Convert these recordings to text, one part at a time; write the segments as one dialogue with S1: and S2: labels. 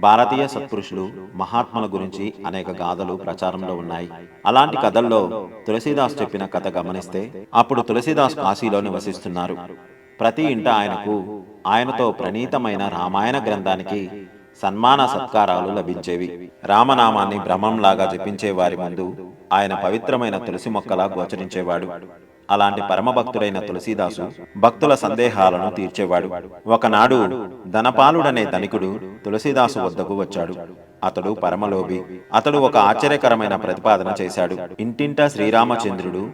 S1: భారతీయ సత్పురుషులు మహాత్ముల గురించి అనేక గాథలు ప్రచారంలో ఉన్నాయి. అలాంటి కథల్లో తులసీదాస్ చెప్పిన కథ గమనిస్తే అప్పుడు తులసీదాస్ కాశీలో నివసిస్తున్నారు. ప్రతి ఇంట ఆయనకు ఆయనతో ప్రణీతమైన రామాయణ గ్రంథానికి సన్మాన సత్కారాలు లభించేవి. రామనామాన్ని భ్రమంలాగా జపించే వారి ముందు ఆయన పవిత్రమైన తులసి మొక్కలా గోచరించేవాడు. అలాంటి పరమభక్తుడైన తులసీదాసు భక్తుల సందేహాలను తీర్చేవాడు. ఒకనాడు ధనపాలుడనే ధనికుడు తులసీదాసు వద్దకు వచ్చాడు. అతడు పరమలోభి అతడు ఒక ఆశ్చర్యకరమైన ప్రతిపాదన చేశాడు. ఇంటింటా శ్రీరామచంద్రుడు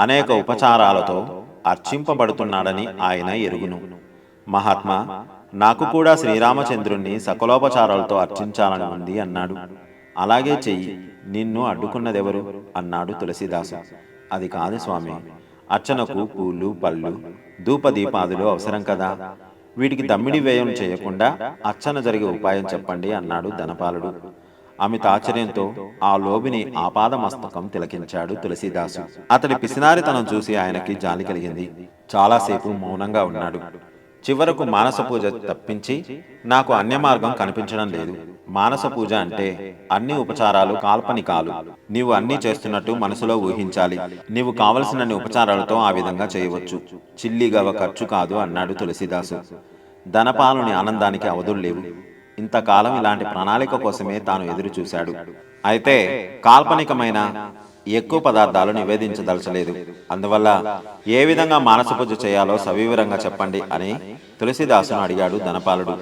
S1: అనేక ఉపచారాలతో అర్చింపబడుతున్నాడని ఆయన ఎరుగును. మహాత్మా నాకు కూడా శ్రీరామచంద్రుణ్ణి సకలోపచారాలతో అర్చించాలని ఉంది అన్నాడు. అలాగే చెయ్యి నిన్ను అడ్డుకున్నదెవరు? అన్నాడు తులసీదాసు. అది కాదు స్వామి అర్చనకు పూలు పళ్ళు ధూపదీపాదులు అవసరం కదా. వీటికి దమ్మిడి వ్యయం చేయకుండా అర్చన జరిగే ఉపాయం చెప్పండి అన్నాడు ధనపాలుడు. అమిత ఆశ్చర్యంతో ఆ లోబిని ఆపాద మస్తకం తిలకించాడు తులసీదాసు. అతడి పిసినారితనం చూసి ఆయనకి జాలి కలిగింది. చాలాసేపు మౌనంగా ఉన్నాడు. చివరకు మానస పూజ తప్పించి నాకు అన్య మార్గం కనిపించడం లేదు. మానస పూజ అంటే అన్ని ఉపచారాలు కాల్పనికాలు. నీవు అన్ని చేస్తున్నట్టు మనసులో ఊహించాలి. నీవు కావలసినన్ని ఉపచారాలతో ఆ విధంగా చేయవచ్చు. చిల్లిగవ ఖర్చు కాదు అన్నాడు తులసిదాసు. ధనపాలుని ఆనందానికి అవధులు లేవు. ఇంతకాలం ఇలాంటి ప్రణాళిక కోసమే తాను ఎదురు చూశాడు అయితే కాల్పనికమైన ఎక్కువ పదార్థాలు నివేదించదలచలేదు. అందువల్ల ఏ విధంగా మానస పూజ చేయాలో సవివరంగా చెప్పండి అని తులసిదాసును అడిగాడు ధనపాలుడు.